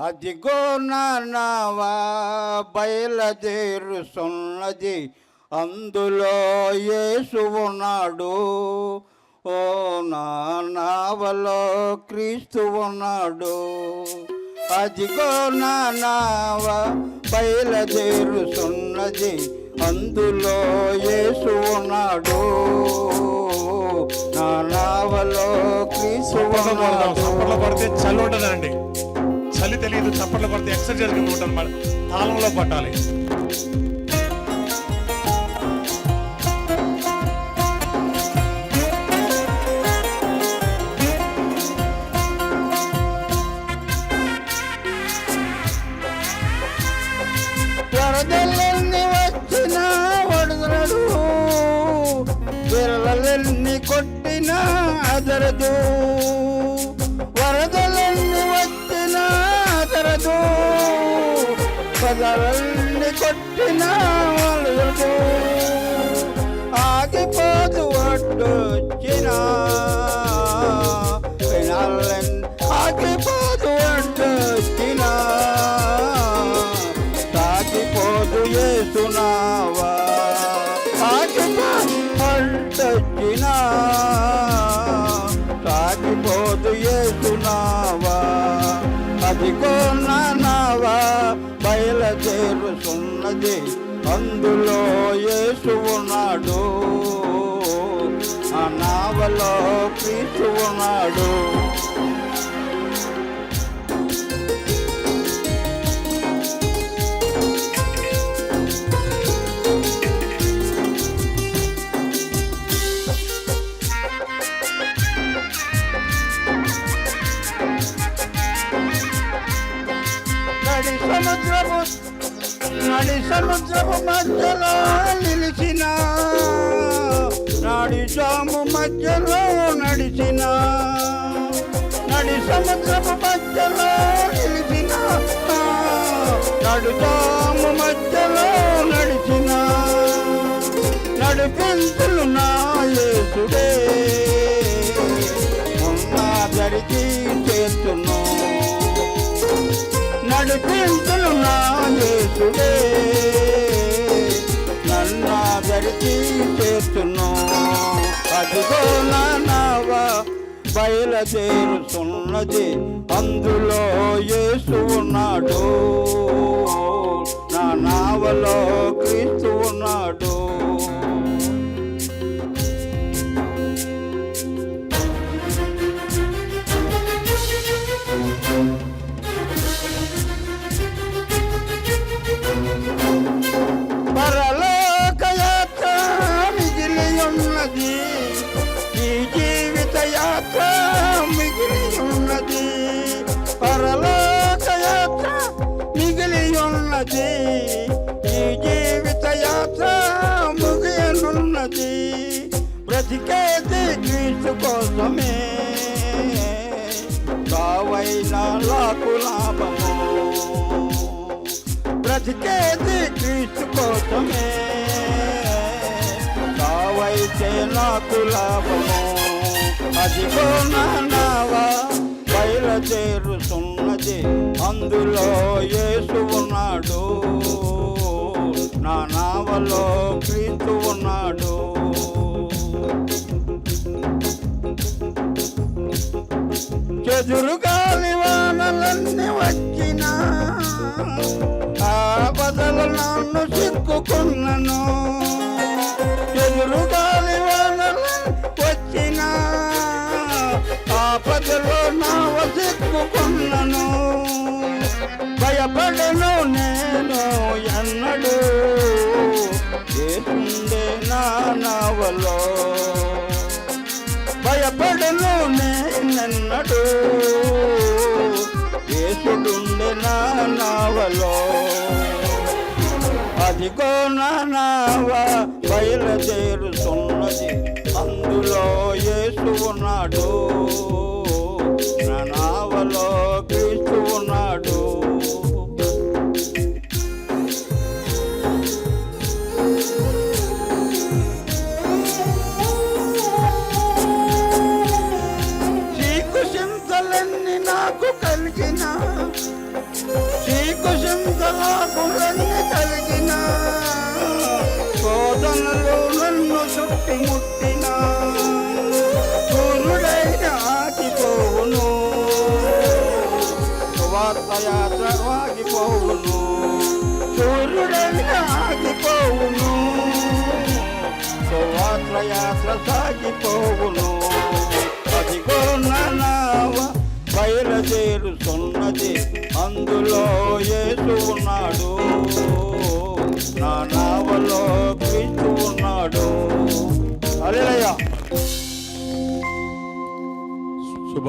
అదిగో నావా బయలుదేరుతున్నది అందులో యేసు ఉన్నాడు. ఓ నా నావలో క్రీస్తు ఉన్నాడు. అదిగో నావ బయలుదేరుతున్నది అందులో యేసు ఉన్నాడు. నా నావలో క్రీస్తు ఉన్నాడు. ఉంటుందండి. చలి తెలియదు చప్పట్లు కొడితే ఎక్సర్సైజ్ కింద ఉంటుంది మన తాళంలో పట్టాలి వరదలెన్ని వచ్చినా వడదరడు పిల్లలెన్ని కొట్టినా అదరదు. పదలెన్ని కొట్టిన వడదరదు ఆగిపోదు అడ్డొచ్చినా. పిల్లలెన్ని ఆగిపోదు అడ్డొచ్చినా. తాకిపోదు ఏసునావా. అదిగో నావా బయలుదేరుతున్నది. అందులో యేసు ఉన్నాడు. ఆ నావలో క్రీస్తు ఉన్నాడు. నడి సముద్రపు మధ్యలో నిలిచిన నాడి సాము మధ్యలో నడిచిన. నడి సముద్రపు మధ్య నన్నా నన్నాదరికి చేస్తును అదిగో నా నావ బయలుదేరుతున్నది. అందులో యేసు ఉన్నాడు. ఈ జీవిత యాత్ర మిగిలి ఉన్నది పరలోక యాత్ర మిగిలి ఉన్నది ఈ జీవిత యాత్ర ముగియనున్నది. బ్రతికేది క్రీస్తు కోసమే. కావైన లాకు లాభము. బ్రతికేది క్రీస్తు కోసమే. కావైతే నాకు లాభము. అదిగో నా నావా బయలుదేరుతున్నది. అందులో యేసు ఉన్నాడు. నా నావలో క్రీస్తు ఉన్నాడు. చెదురు గాలి వానలన్నీ వచ్చినా ఆ బదలు నన్ను చిక్కుకున్నను. ఎదురు గాలి వచ్చినా ఆ బదలు నావ చిక్కుకున్నను భయపడను నేను ఎన్నడు ఏసుండే నా నావలో. భయపడను నేనన్నడు ఏసుడుండే నా నావలో. అదిగో నా నావ బయలుదేరుతున్నది అందులో యేసు ఉన్నాడు. నానావలో క్రీస్తు ఉన్నాడు. చీకు చింతలన్నీ నాకు కలిగిన శోధనలో నన్ను చుట్టుముట్టిన సూర్యుడైన ఆగిపోవును సువార్త యాత్ర ఆగిపోవును. సూర్యుడైన ఆగిపోవును. సువార్త యాత్ర సాగిపోవును అదిగో నా నావ బయలుదేరుతున్నది అందులో యేసు ఉన్నాడు.